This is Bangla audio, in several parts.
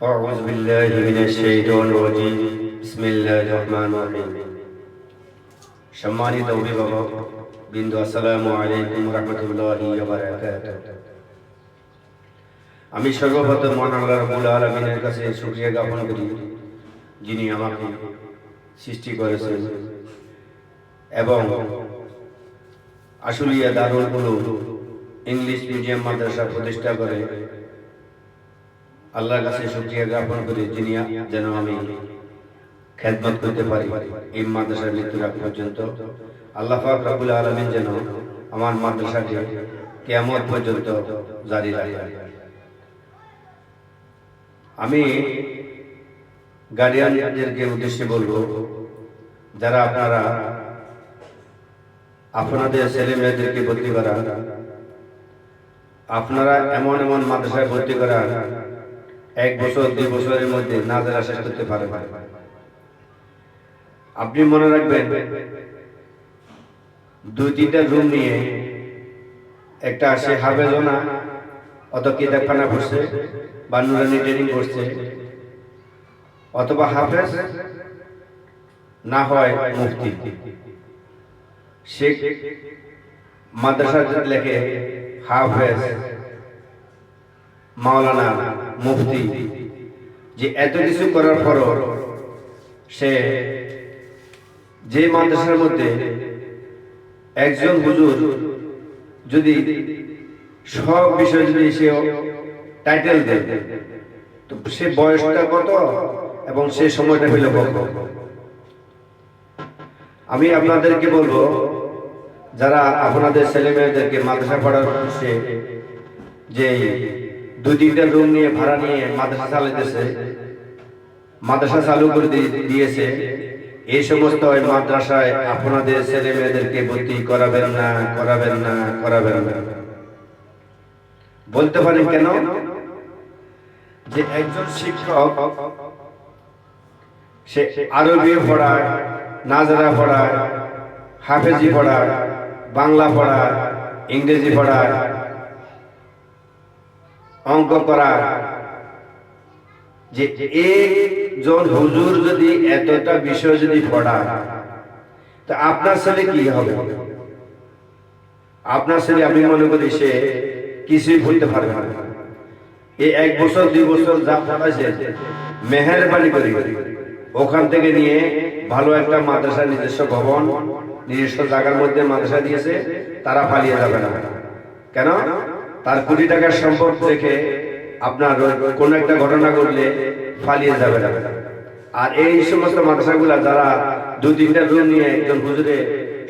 أعوذ بالله من الشيطان الرجيم بسم الله الرحمن الرحيم সম্মানিত অভিভাবক বিন্দু আসসালামু আলাইকুম রহমতুল্লাহি আমি সর্বপ্রথম মহান আল্লাহ রাব্বুল আলামিনের কাছে শুকরিয়া জ্ঞাপন করি যিনি আমাকে সৃষ্টি করেছেন এবং আশুলিয়া দারুল উলুম ইংলিশ মিডিয়াম মাদ্রাসা প্রতিষ্ঠা করে আল্লাহর কাছে শুকরিয়া জ্ঞাপন করি, যিনি যেন আমি খেদমত করতে পারি এই মাদ্রাসার মৃত্যুর আগ পর্যন্ত। আল্লাহ পাক রাব্বুল আলামিন যেন আমার মাদ্রাসাকে কিয়ামত পর্যন্ত জারি রাখে আমি গার্ডিয়ানদেরকে উদ্দেশ্যে বলব, যারা আপনারা আপনাদের ছেলে মেয়েদেরকে ভর্তি করা আপনারা এমন এমন মাদ্রাসায় ভর্তি করা এক বছর, দুই বছরের মধ্যে না যারা শেষ করতে পারে। আপনি মনে রাখবেন, দুই, তিনটা রুম নিয়ে একটা সে হাফেজও না অত কিতাবখানা পড়ছে বা নুরানি ট্রেনিং করছে, অথবা হাফেজ না হয় মুফতি। সে মাদ্রাসা লেখে হাফেজ মাওলানা মুফতি যে এত কিছু করার পর সে যে মাদ্রাসার মধ্যে একজন হুজুর যদি সব বিষয় যদি সে টাইটেল দেয়, তো সে বয়সটা কত এবং সে সময়টা হইল কত? আমি আপনাদেরকে বলব, যারা আপনাদের ছেলে মেয়েদেরকে মাদ্রাসা পড়ার যে দুই তিনটা রুম নিয়ে ভাড়া নিয়ে মাদ্রাসা চালাইতেছে। মাদ্রাসা চালু করে দিয়েছে। এই সমস্ত মাদ্রাসায় আপনাদের ছেলে মেয়েদেরকে ভর্তি করাবেন না করাবেন না করাবেন না। বলতে পারেন কেন? যে একজন শিক্ষক, সে আরবি পড়ায়, নাজরা পড়ায়, হাফেজি পড়ায়, বাংলা পড়ায়, ইংরেজি পড়ায় অঙ্ক করায় যে একজন হুজুর যদি এতটা বিষয় যদি পড়ায় তা আপনার ছেলে কি হবে? আপনার ছেলে আমি মনে করি সে কিছুই বলতে পারবে না। এই এক বছর, দুই বছর যা পড়াইছে মেহরবানি করি। ওখান থেকে নিয়ে ভালো একটা মাদ্রাসা, নিজস্ব ভবন, নিজস্ব জায়গার মধ্যে মাদ্রাসা দিয়েছে, তারা পালিয়ে যাবে না। কেন? তার কোটি টাকার সম্পদ দেখে আপনার কোন একটা ঘটনা ঘটলে পালিয়ে যাবে না। আর এই সমস্ত মাদ্রাসাগুলা যারা দু তিনটা রুম নিয়ে একজন হুজুরে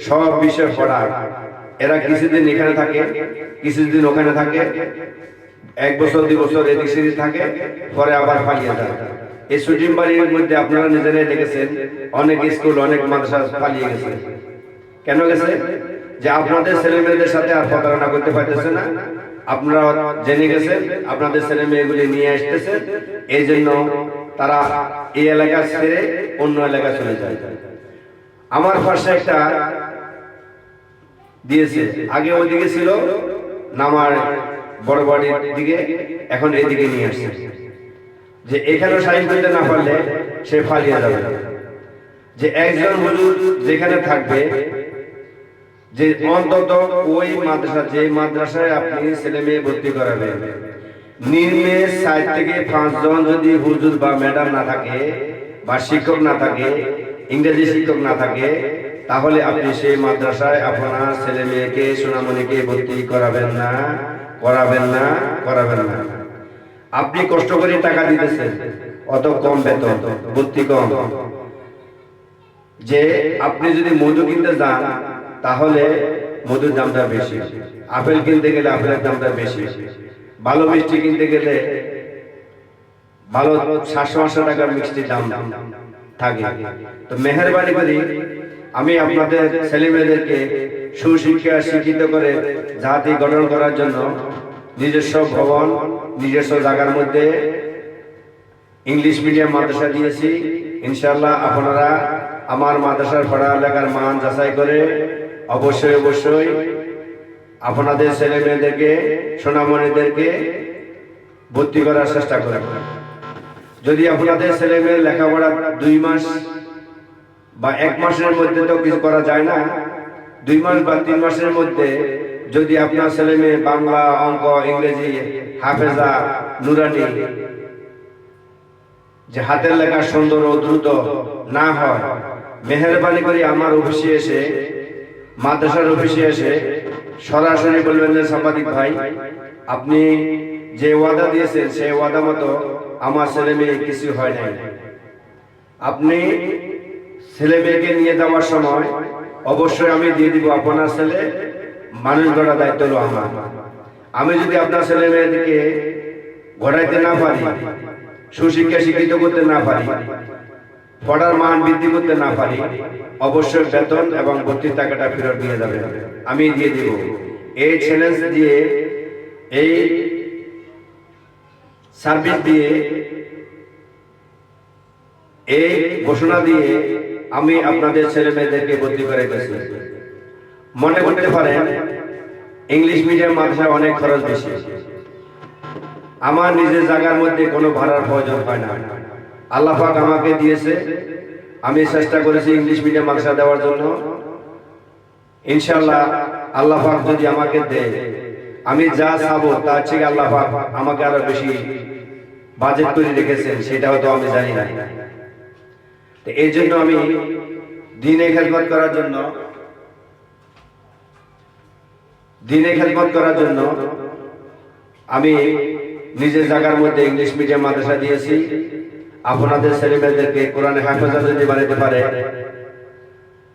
সব বিষয় পড়ায়, এরা কিছুদিন এখানে থাকে, কিছুদিন ওখানে থাকে, এক বছর, দুই বছর এদিক সেদিক থাকে, পরে আবার পালিয়ে যায়। এই শুটিং বাড়ির মধ্যে আপনারা নিজেরাই দেখেছেন, অনেক স্কুল, অনেক মাদ্রাসা পালিয়ে গেছে। কেন গেছে? যে আপনাদের ছেলে মেয়েদের সাথে আর প্রতারণা করতে পারতেছে না আপনারা জেনে গেছেন, আপনাদের ছেলে মেয়েগুলি নিয়ে আসতেছেন এই জন্য তারা এই এলাকা ছেড়ে অন্য এলাকা চলে যায়। আমার পাশে একটা দিয়েছে, আগে ওইদিকে ছিল নামার বড় বাড়ির দিকে, এখন এদিকে নিয়ে আসছে। যে এখানে সাইন করতে না পারলে সে ফালিয়ে যাবে। যে একজন হুজুর যেখানে থাকবে যে অন্তত ওই মাদ্রাসা, যে মাদ্রাসায় আপনি ছেলে মেয়ে ভর্তি করাবেন। নিম্নে সাইড থেকে পাঁচজন যদি হুজুর বা ম্যাডাম না থাকে বা শিক্ষক না থাকে, ইংরেজি শিক্ষক না থাকে, তাহলে আপনি সেই মাদ্রাসায় আপনার ছেলে মেয়েকে, সোনামণিকে ভর্তি করাবেন না করাবেন না করাবেন না। আপনি কষ্ট করে টাকা দিতেছেন, অত কম বেতন, ভর্তি কম। যে আপনি যদি মধু কিনতে যান তাহলে মধুর দামটা বেশি। আপেল কিনতে গেলে আপেলের দামটা বেশি। ভালো মিষ্টি কিনতে গেলে ভালো সাতশো আটশো টাকার মিষ্টির দাম থাকে। তো মেহরবানি করি, আমি আপনাদের ছেলে মেয়েদেরকে সুশিক্ষা শিক্ষিত করে জাতি গঠন করার জন্য নিজস্ব ভবন, নিজস্ব জায়গার মধ্যে ইংলিশ মিডিয়াম মাদ্রাসা দিয়েছি। ইনশাল্লাহ আপনারা আমার মাদ্রাসার পড়ালেখার মান যাচাই করে অবশ্যই অবশ্যই আপনাদের ছেলে মেয়েদেরকে, সোনামণিদেরকে ভর্তি করার চেষ্টা করবেন যদি আপনাদের ছেলে মেয়ের লেখাপড়া দুই মাস বা এক মাসের মধ্যে তো কিছু করা যায় না, দুই মাস বা তিন মাসের মধ্যে যদি আপনার ছেলে মেয়ে বাংলা, অঙ্ক, ইংরেজি, হাফেজা, নুরানি, যে হাতের লেখা সুন্দর ও দ্রুত না হয়, মেহরবানি করে আমার অফিসে এসে মাদ্রাসার অফিসে এসে সরাসরি বলবেন যে, সাংবাদিক ভাই, আপনি যে ওয়াদা দিয়েছেন, সেই ওয়াদা মতো আমার ছেলে মেয়ে কিছু হয় নাই। আপনি ছেলে মেয়েকে নিয়ে যাওয়ার সময় অবশ্যই আমি দিয়ে দিব আপনার ছেলে, মানুষ গড়া দায়িত্ব হলো আমার। আমি যদি আপনার ছেলে মেয়েদেরকে ঘটাইতে না পারি সুশিক্ষা শিক্ষিত করতে না পারি পড়ার মান বৃদ্ধি করতে না পারি, অবশ্যই বেতন এবং ভর্তির টাকাটা ফেরত দিয়ে যাবে। আমি দিয়ে দিব। এই চ্যালেঞ্জ দিয়ে, এই সার্ভিস দিয়ে, এই ঘোষণা দিয়ে আমি আপনাদের ছেলে মেয়েদেরকে ভর্তি করে গেছি মনে করতে পারেন ইংলিশ মিডিয়াম মাদ্রাসা অনেক খরচ বেশি। আমার নিজের জায়গার মধ্যে কোনো ভাড়ার প্রয়োজন হয় না। আল্লাহ পাক আমাকে দিয়েছে। আমি চেষ্টা করেছি ইংলিশ মিডিয়াম মাদ্রাসা দেওয়ার জন্য। ইনশাল্লাহ আল্লাহ পাক যদি আমাকে দেয়, আমি যা চাবো তার থেকে আল্লাহ পাক আমাকে আরও বেশি বাজেট করে রেখেছেন, সেটা হয়তো আমি জানি না। তো এই জন্য আমি দিনে খেদমত করার জন্য, দিনে খেদমত করার জন্য আমি নিজের জায়গার মধ্যে ইংলিশ মিডিয়াম মাদ্রাসা দিয়েছি। আপনাদের ছেলেমেয়েদেরকে কোরআনে হাফেজা যদি বানাতে পারে,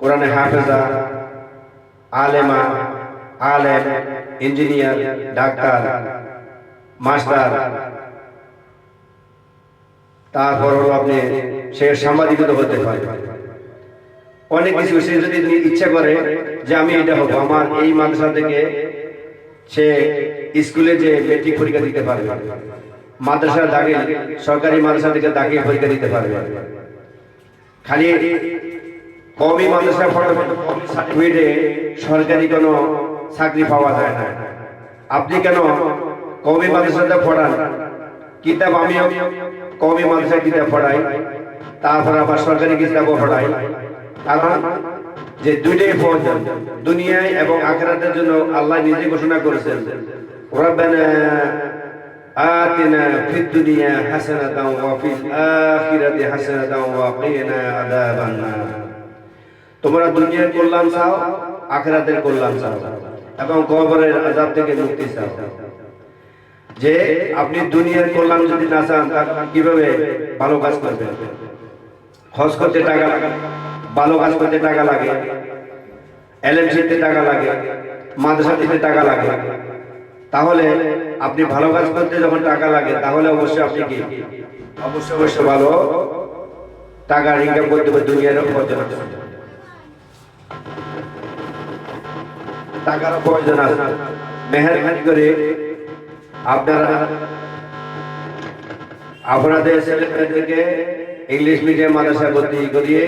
কোরআনে হাফেজা, আলেমা, আলেম, ইঞ্জিনিয়ার, ডাক্তার, মাস্টার, তারপর আপনি সে সাংবাদিকতা হতে পারে। অনেক কিছু সে যদি ইচ্ছা করে যে আমি এটা হব, আমার এই মাদ্রাসা থেকে সে স্কুলে যে মেট্রিক পরীক্ষা দিতে পারবে। মাদ্রাসা দাগে সরকারি মাদ্রাসা থেকে দাগে পরীক্ষা দিতে পারবে। খালি কমই মাদ্রাসা সার্টিফিকেটে সরকারি কোনো চাকরি পাওয়া যায় না। আপনি কেন কমই মাদ্রাসাতে পড়ান? কিতাব আমিও কমই মাদ্রাসা কিতাব পড়াই, তারপর আবার সরকারি কিতাবও পড়াই। কারণ যে দুইটাই প্রয়োজন দুনিয়ায় এবং আখেরাতের জন্য আল্লাহ নিজে ঘোষণা করেছেন, রব্বানা آتنا في الدنيا حسنة وفي الآخرة حسنة وقنا عذاب النار তোমরা দুনিয়ার কল্যাণ চাও আখেরাতের কল্যাণ চাও এবং কবরের আজাব থেকে মুক্তি চাও যে আপনি দুনিয়ার কল্যাণ যদি না চান তা কিভাবে ভালো কাজ করবেন খরচ করতে টাকা লাগে ভালো কাজ করতে টাকা লাগে এলএমসিতে টাকা লাগে মাদ্রাসা দিতে টাকা লাগে তাহলে আপনি ভালো কাজ করতে যখন টাকা লাগে, তাহলে অবশ্যই আপনি কি? অবশ্যই অবশ্যই ভালো টাকা ইনকাম করতে হবে, দুনিয়ার আছে টাকার প্রয়োজন আছে। মেহরবানি করে আপনারা আপনাদের ছেলেমেয়েদেরকে ইংলিশ মিডিয়াম মাদ্রাসা ভর্তি করিয়ে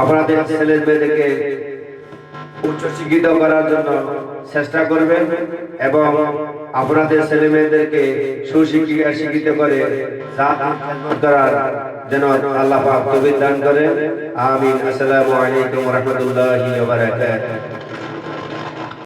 আপনাদের ছেলে মেয়েদেরকে উচ্চ শিক্ষিত করার জন্য চেষ্টা করবেন এবং আপনাদের ছেলে মেয়েদেরকে সুশিক্ষিত শিক্ষিত করে করার যেন আল্লাহ দান করে। আমিন। আসসালামু আলাইকুম রাহমাতুল্লাহি